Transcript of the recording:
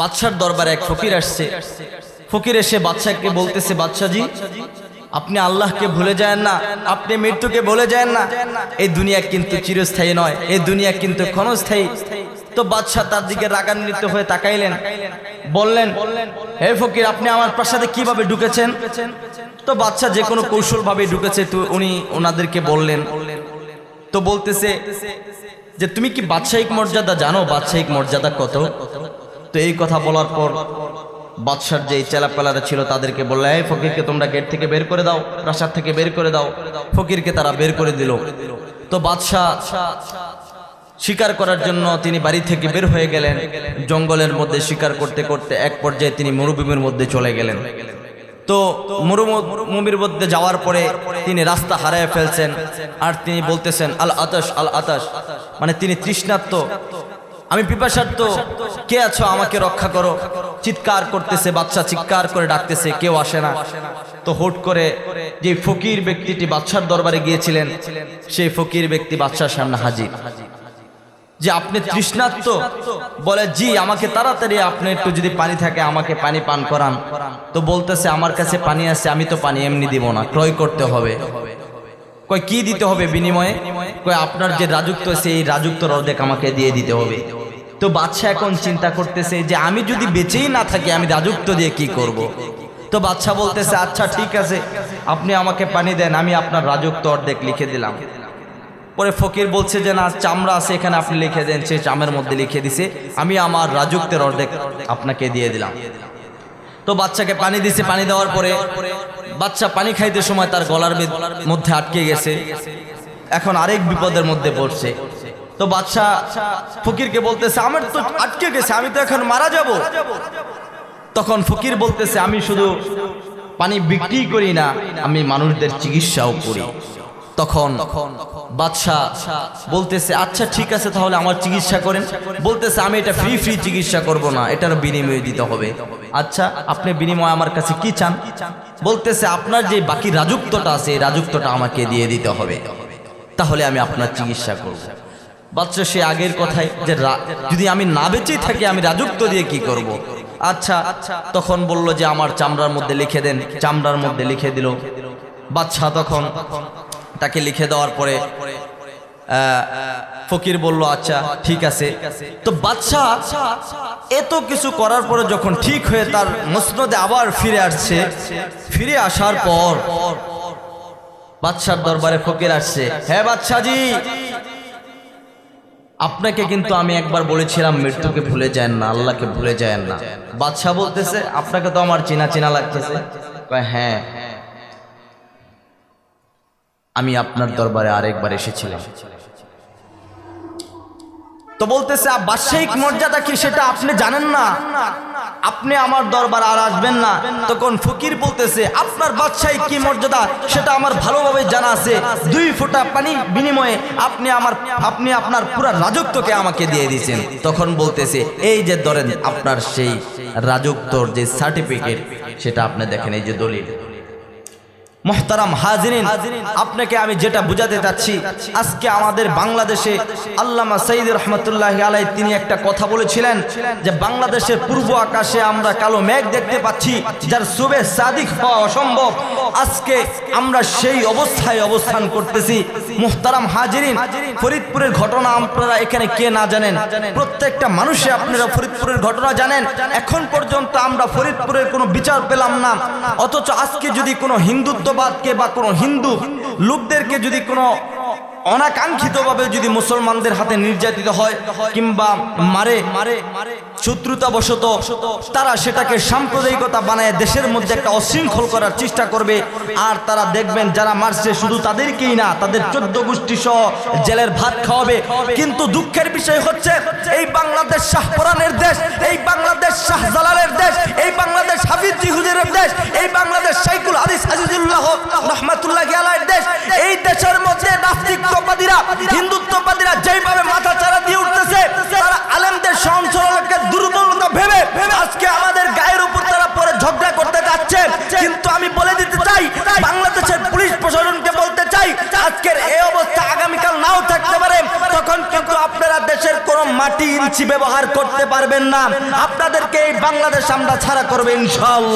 বাদশার দরবারে এক ফকির আসছে। ফকির এসে বাদশাকে বলতেছে, বাদশাজি, আপনি আল্লাহকে ভুলে যায় না, আপনি মৃত্যুকে ভুলে যায় না। এই দুনিয়া কিন্তু চিরস্থায়ী নয়, এই দুনিয়া কিন্তু ক্ষণস্থায়ী। তো বাদশাহ তার দিকে রাগান্বিত হয়ে তাকাইলেন। বললেন, হে ফকির, আপনি আমার প্রাসাদে কীভাবে ঢুকেছেন? তো বাদশাহ যে কোনো কৌশলভাবে ঢুকেছে তো উনি ওনাদেরকে বললেন। তো বলতেছে যে, তুমি কি বাদশাহিক মর্যাদা জানো? বাদশাহিক মর্যাদা কত? তো এই কথা বলার পর বাদশার যে চেলাপেলারা ছিল তাদেরকে বললে, এই ফকিরকে তোমরা গেট থেকে বের করে দাও, প্রাসাদ থেকে বের করে দাও। ফকিরকে তারা বের করে দিল। তো বাদশাহ শিকার করার জন্য তিনি বাড়ি থেকে বের হয়ে গেলেন। জঙ্গলের মধ্যে শিকার করতে করতে এক পর্যায়ে তিনি মরুভূমির মধ্যে চলে গেলেন। তো মরুভূমির মধ্যে যাওয়ার পরে তিনি রাস্তা হারায় ফেলছেন। আর তিনি বলতেছেন আল আতাস আল আতাস মানে তিনি তৃষ্ণার্ত। আমি পিপাসার্থ। কে আছো? আমাকে রক্ষা করো। চিৎকার করতেছে, বাচ্চা চিৎকার করে ডাকতেছে, কেউ আসে না। তো হুট করে যে ফকির ব্যক্তিটি বাচ্চার দরবারে গিয়েছিলেন, সেই ফকির ব্যক্তি বাচ্চার সামনে হাজির। যে আপনি তৃষ্ণার্ত, বলে, জি, আমাকে তাড়াতাড়ি আপনি একটু যদি পানি থাকে, আমাকে পানি পান করান। তো বলতেছে, আমার কাছে পানি আছে, আমি তো পানি এমনি দিব না, ক্রয় করতে হবে। কয় কি দিতে হবে বিনিময়ে? কয় আপনার যে রাজত্ব সেই রাজত্বর অর্ধেক আমাকে দিয়ে দিতে হবে। তো বাদশাহ এখন চিন্তা করতেছে যে আমি যদি বেঁচেই না থাকি আমি রাজত্ব দিয়ে কি করব। তো বাদশাহ বলতেছে আচ্ছা ঠিক আছে আপনি আমাকে পানি দেন আমি আপনার রাজত্ব অর্ধেক লিখে দিলাম। পরে ফকির বলছে যে না চামড়া আছে এখানে আপনি লিখে দেন। সে চামের মধ্যে লিখে দিছে আমি আমার রাজত্বের অর্ধেক আপনাকে দিয়ে দিলাম। তো বাচ্চাকে পানি দিছে পানি দেওয়ার পরে বাচ্চা পানি খাইতে সময় তার গলার মধ্যে আটকে গেছে। এখন আরেক বিপদের মধ্যে পড়ছে। তো বাচ্চা ফকিরকে বলতেছে, আমার তো আটকে গেছে, আমি তো এখন মারা যাব। তখন ফকির বলতেছে, আমি শুধু পানি বিক্রি করি না, আমি মানুষদের চিকিৎসাও করি। তখন বাদশাহ বলতেছে আচ্ছা ঠিক আছে, তাহলে আমার চিকিৎসা করেন। বলতেছে, আমি এটা ফ্রি ফ্রি চিকিৎসা করব না, এটার বিনিময়ে দিতে হবে। আচ্ছা আপনি বিনিময়ে আমার কাছে কি চান? বলতেছে, আপনার যে বাকি রাজুক্তটা আছে রাজত্বটা আমাকে দিয়ে দিতে হবে। তাহলে আমি আপনার চিকিৎসা করব। বাচ্চা সে আগের কথাই যে যদি আমি না বেঁচেই থাকি, আমি রাজুক্ত দিয়ে কি করব। আচ্ছা তখন বলল যে, আমার চামড়ার মধ্যে লিখে দেন। চামড়ার মধ্যে লিখে দিল। বাচ্চা তখন তাকে লিখে দেওয়ার পরে ফকির বলল আচ্ছা ঠিক আছে। তো বাচ্চা এত কিছু করার পরে যখন ঠিক হয়ে তার মসনদে আবার ফিরে আসছে, ফিরে আসার পর বাদশার দরবারে ফকির আসছে হ্যাঁ বাদশাজি, আপনাকে কিন্তু আমি একবার বলেছিলাম, মৃত্যুকে ভুলে যায় না, আল্লাহকে ভুলে যায় না। বাদশাহ বলতেছে, আপনাকে তো আমার চেনা চেনা লাগতেছে। হ্যাঁ। আমি আপনার দরবারে আরেকবার এসেছিলাম। তো বলতেছে বাদশাহিক মর্যাদা কি সেটা আপনি জানেন না? আপনি আমার দরবার আর আসবেন না। তখন ফকির বলতেছে, আপনার বাদশাহী কি মর্যাদা সেটা আমার ভালোভাবে জানা আছে। দুই ফোঁটা পানি বিনিময়ে আপনি আমার, আপনি আপনার পুরো রাজত্বকে আমাকে দিয়ে দিয়েছেন। তখন বলতেছে, এই যে ধরেন আপনার সেই রাজত্বর যে সার্টিফিকেট সেটা আপনি দেখেন, এই যে দলিল। মোহতারাম হাজরিন আপনাকে আমি যেটা বুঝাতে চাচ্ছি আজকে আমাদের বাংলাদেশে আল্লামা সঈদ রহমতুল্লাহ আলাই তিনি একটা কথা বলেছিলেন যে বাংলাদেশের পূর্ব আকাশে আমরা কালো মেঘ দেখতে পাচ্ছি যার সুবে সাদিক হওয়া অসম্ভব। আজকে আমরা সেই অবস্থায় অবস্থান করতেছি। মোহতারাম হাজরিন ফরিদপুরের ঘটনা আপনারা এখানে কে না জানেন? প্রত্যেকটা মানুষে আপনারা ফরিদপুরের ঘটনা জানেন। এখন পর্যন্ত আমরা ফরিদপুরের কোনো বিচার পেলাম না। অথচ আজকে যদি কোনো হিন্দুত্ববাদকে বা কোনো হিন্দু লোকদেরকে যদি কোনো অনাকাঙ্ক্ষিতভাবে যদি মুসলমানদের হাতে নির্যাতিত হয় কিংবা মারে মারে, শত্রুতাবশত তারা সেটাকে সাম্প্রদায়িকতা বানায় দেশের মধ্যে একটা অশৃঙ্খল করার চেষ্টা করবে। আর তারা দেখবেন যারা মারছে শুধু তাদেরকেই না, তাদের চোদ্দ গোষ্ঠী সহ জেলের ভাত খাওয়াবে। কিন্তু দুঃখের বিষয় হচ্ছে, এই বাংলাদেশ শাহপরানের দেশ, এই বাংলাদেশ শাহজালালের দেশ, এই বাংলাদেশ হাফিজ জিহুদের দেশ, এই বাংলাদেশ রহমাতুল্লাহ আলাইয়ের দেশ, এই দেশের মধ্যে নাস্তিকবাদীরা, হিন্দুত্ববাদীরা যেইভাবে মাথা চারা দিয়ে উঠতেছে, তারা আলেমদের সঞ্চালনকে দুর্বলতা ভেবে আজকে আমাদের গায়ের উপর তারা পরে ঝগড়া করতে যাচ্ছে কিন্তু আমি বলে দিতে চাই, বাংলাদেশের পুলিশ প্রশাসনকে বলতে চাই, আজকের এই অবস্থা আগামীকাল নাও থাকতে পারে, তখন কিন্তু আপনারা দেশের কোনো মাটি ইঞ্চি ব্যবহার করতে পারবেন না। আপনাদেরকে এই বাংলাদেশ আমরা ছাড়া করবে ইনশাআল্লাহ।